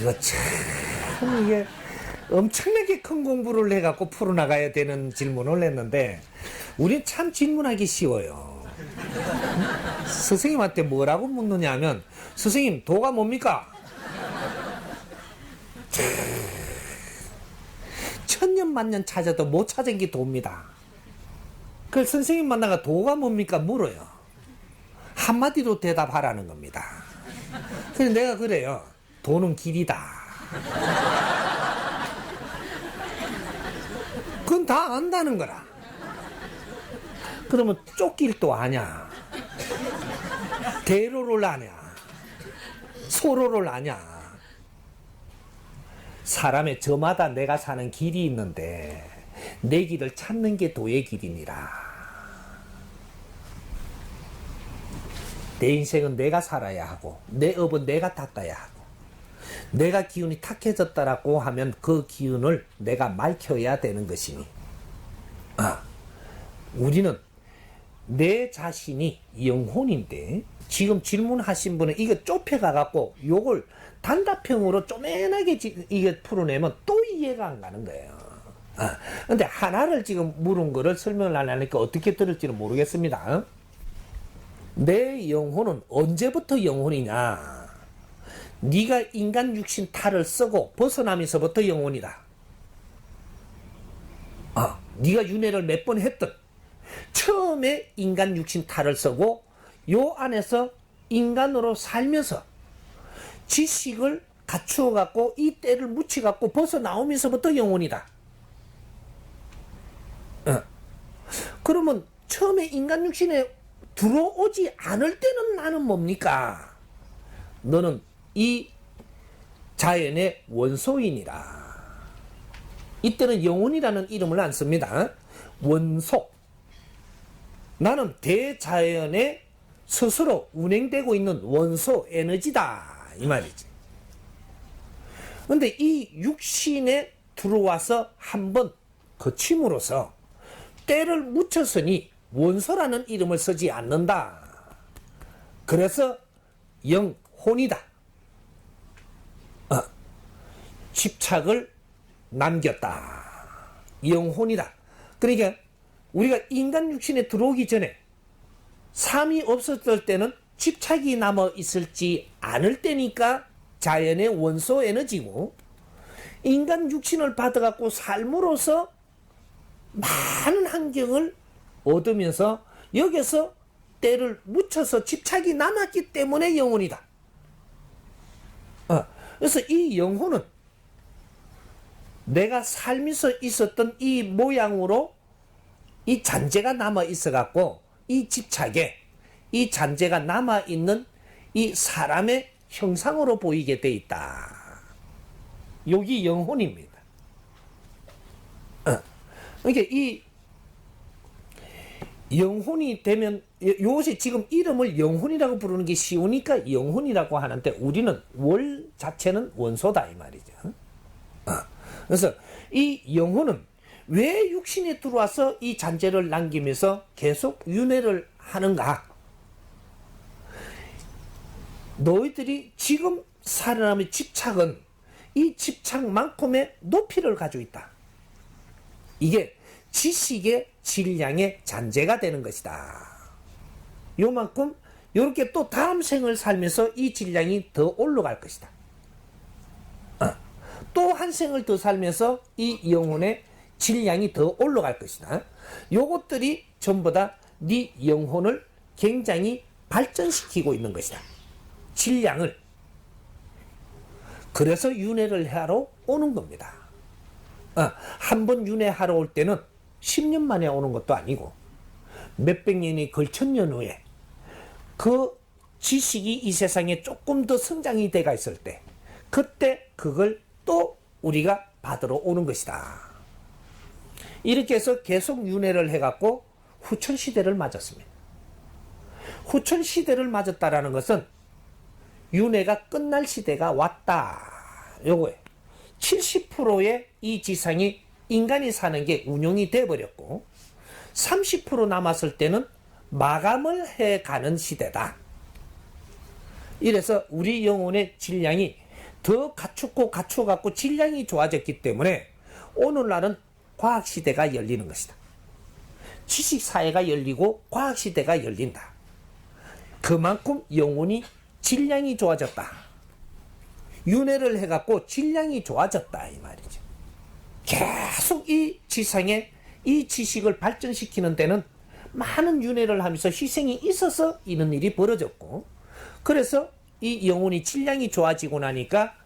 이거 참 이게 엄청나게 큰 공부를 해갖고 풀어나가야 되는 질문을 했는데 우린 참 질문하기 쉬워요. 선생님한테 뭐라고 묻느냐 하면 선생님 도가 뭡니까? 천년 만년 찾아도 못 찾은 게 도입니다. 그 선생님 만나가 도가 뭡니까 물어요. 한마디로 대답하라는 겁니다. 그래서 내가 그래요. 도는 길이다. 그건 다 안다는 거라. 그러면 쫓길도 아냐. 대로를 아냐. 소로를 아냐. 사람의 저마다 내가 사는 길이 있는데 내 길을 찾는 게 도의 길이니라. 내 인생은 내가 살아야 하고 내 업은 내가 닦아야 하고 내가 기운이 탁해졌다라고 하면 그 기운을 내가 밝혀야 되는 것이니 아, 우리는 내 자신이 영혼인데 지금 질문하신 분은 이거 좁혀가 갖고 요걸 단답형으로 쪼매나게 지- 이게 풀어내면 또 이해가 안 가는 거예요. 아, 근데 하나를 지금 물은 거를 설명을 안 하니까 어떻게 들을지는 모르겠습니다. 내 영혼은 언제부터 영혼이냐? 네가 인간 육신 탈을 쓰고 벗어나면서부터 영혼이다. 아, 네가 윤회를 몇 번 했든 처음에 인간 육신 탈을 쓰고 요 안에서 인간으로 살면서 지식을 갖추어 갖고 이 때를 묻혀 갖고 벗어 나오면서부터 영혼이다. 어. 그러면 처음에 인간 육신에 들어오지 않을 때는 나는 뭡니까? 너는 이 자연의 원소인이라. 이때는 영혼이라는 이름을 안 씁니다. 원소. 나는 대자연의 스스로 운행되고 있는 원소 에너지다. 이 말이지. 근데 이 육신에 들어와서 한번 거침으로써 때를 묻혔으니 원소라는 이름을 쓰지 않는다. 그래서 영혼이다. 어, 집착을 남겼다. 영혼이다. 그러니까 우리가 인간 육신에 들어오기 전에 삶이 없었을 때는 집착이 남아 있을지 않을 때니까 자연의 원소 에너지고 인간 육신을 받아갖고 삶으로서 많은 환경을 얻으면서 여기서 때를 묻혀서 집착이 남았기 때문에 영혼이다. 어, 그래서 이 영혼은 내가 살면서 있었던 이 모양으로 이 잔재가 남아 있어 갖고 이 집착에 이 잔재가 남아 있는 이 사람의 형상으로 보이게 돼 있다. 여기 영혼입니다. 어. 그러니까 이 영혼이 되면 요새 지금 이름을 영혼이라고 부르는 게 쉬우니까 영혼이라고 하는데 우리는 월 자체는 원소다 이 말이죠. 어. 그래서 이 영혼은 왜 육신에 들어와서 이 잔재를 남기면서 계속 윤회를 하는가? 너희들이 지금 살아남의 집착은 이 집착만큼의 높이를 가지고 있다. 이게 지식의 질량의 잔재가 되는 것이다. 요만큼 요렇게 또 다음 생을 살면서 이 질량이 더 올라갈 것이다. 어. 또한 생을 더 살면서 이 영혼의 질량이 더 올라갈 것이다. 요것들이 전부 다 네 영혼을 굉장히 발전시키고 있는 것이다. 질량을. 그래서 윤회를 하러 오는 겁니다. 어, 한번 윤회하러 올 때는 10년 만에 오는 것도 아니고 몇백 년이 걸천년 후에 그 지식이 이 세상에 조금 더 성장이 돼가 있을 때 그때 그걸 또 우리가 받으러 오는 것이다. 이렇게 해서 계속 윤회를 해갖고 후천 시대를 맞았습니다. 후천 시대를 맞았다라는 것은 윤회가 끝날 시대가 왔다. 요거에 70%의 이 지상이 인간이 사는 게 운용이 돼 버렸고 30% 남았을 때는 마감을 해 가는 시대다. 이래서 우리 영혼의 질량이 더 갖추고 갖춰갖고 질량이 좋아졌기 때문에 오늘날은 과학시대가 열리는 것이다. 지식사회가 열리고 과학시대가 열린다. 그만큼 영혼이 질량이 좋아졌다. 윤회를 해갖고 질량이 좋아졌다. 이 말이죠. 계속 이 지상에 이 지식을 발전시키는 데는 많은 윤회를 하면서 희생이 있어서 이런 일이 벌어졌고, 그래서 이 영혼이 질량이 좋아지고 나니까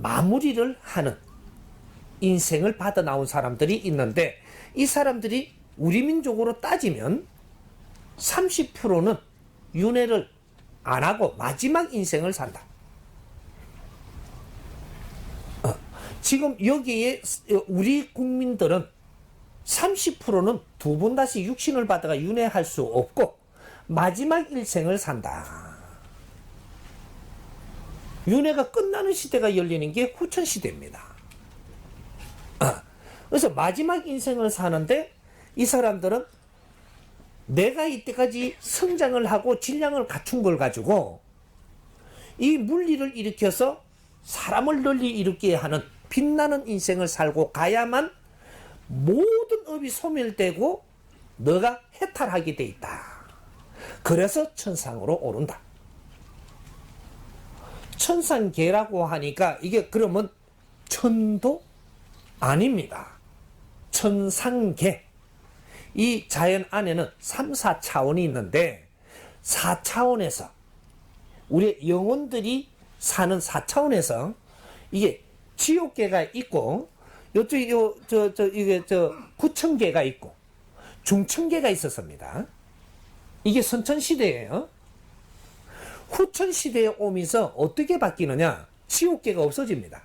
마무리를 하는 인생을 받아 나온 사람들이 있는데, 이 사람들이 우리 민족으로 따지면 30%는 윤회를 안 하고 마지막 인생을 산다. 어, 지금 여기에 우리 국민들은 30%는 두 번 다시 육신을 받아가 윤회할 수 없고 마지막 일생을 산다. 윤회가 끝나는 시대가 열리는 게 후천 시대입니다. 어, 그래서 마지막 인생을 사는데 이 사람들은 내가 이때까지 성장을 하고 질량을 갖춘 걸 가지고 이 물리를 일으켜서 사람을 널리 일으키게 하는 빛나는 인생을 살고 가야만 모든 업이 소멸되고 너가 해탈하게 돼 있다. 그래서 천상으로 오른다. 천상계라고 하니까 이게 그러면 천도 아닙니다. 천상계. 이 자연 안에는 3, 4차원이 있는데 4차원에서 우리 영혼들이 사는 4차원에서 이게 지옥계가 있고 요쪽 요저 저 이게 저 구천계가 있고 중천계가 있었습니다. 이게 선천 시대예요. 후천 시대에 오면서 어떻게 바뀌느냐? 지옥계가 없어집니다.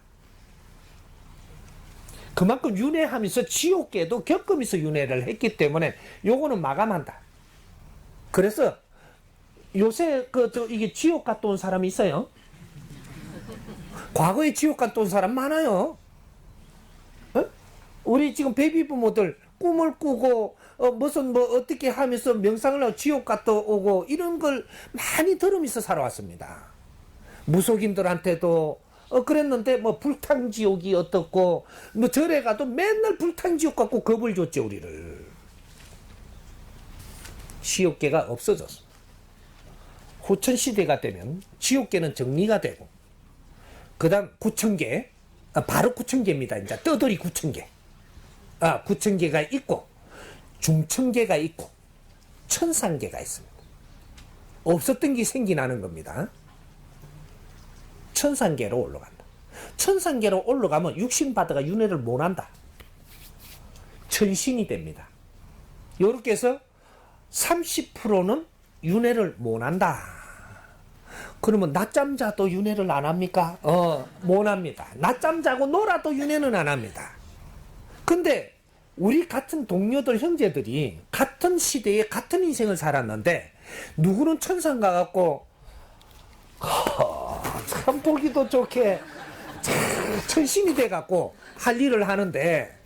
그만큼 윤회하면서 지옥계도 겪으면서 윤회를 했기 때문에 요거는 마감한다. 그래서 요새 그 저 이게 지옥 갔다 온 사람이 있어요. 과거에 지옥 갔다 온 사람 많아요. 어? 우리 지금 베이비 부모들 꿈을 꾸고 어 무슨 뭐 어떻게 하면서 명상을 하고 지옥 갔다 오고 이런 걸 많이 들으면서 살아왔습니다. 무속인들한테도 어 그랬는데 뭐 불탕 지옥이 어떻고 뭐 절에 가도 맨날 불탕 지옥 갖고 겁을 줬죠 우리를. 지옥계가 없어졌어. 후천 시대가 되면 지옥계는 정리가 되고 그다음 구천계 아, 바로 구천계입니다. 이제 떠돌이 구천계. 아 구천계가 있고 중천계가 있고 천상계가 있습니다. 없었던 게 생기나는 겁니다. 천상계로 올라간다. 천상계로 올라가면 육신 바다가 윤회를 못한다. 천신이 됩니다. 요렇게 해서 30%는 윤회를 못한다. 그러면 낮잠 자도 윤회를 안 합니까? 어, 못 합니다. 낮잠 자고 놀아도 윤회는 안 합니다. 근데 우리 같은 동료들 형제들이 같은 시대에 같은 인생을 살았는데 누구는 천상 가 갖고 참 보기도 좋게 참 천신이 돼 갖고 할 일을 하는데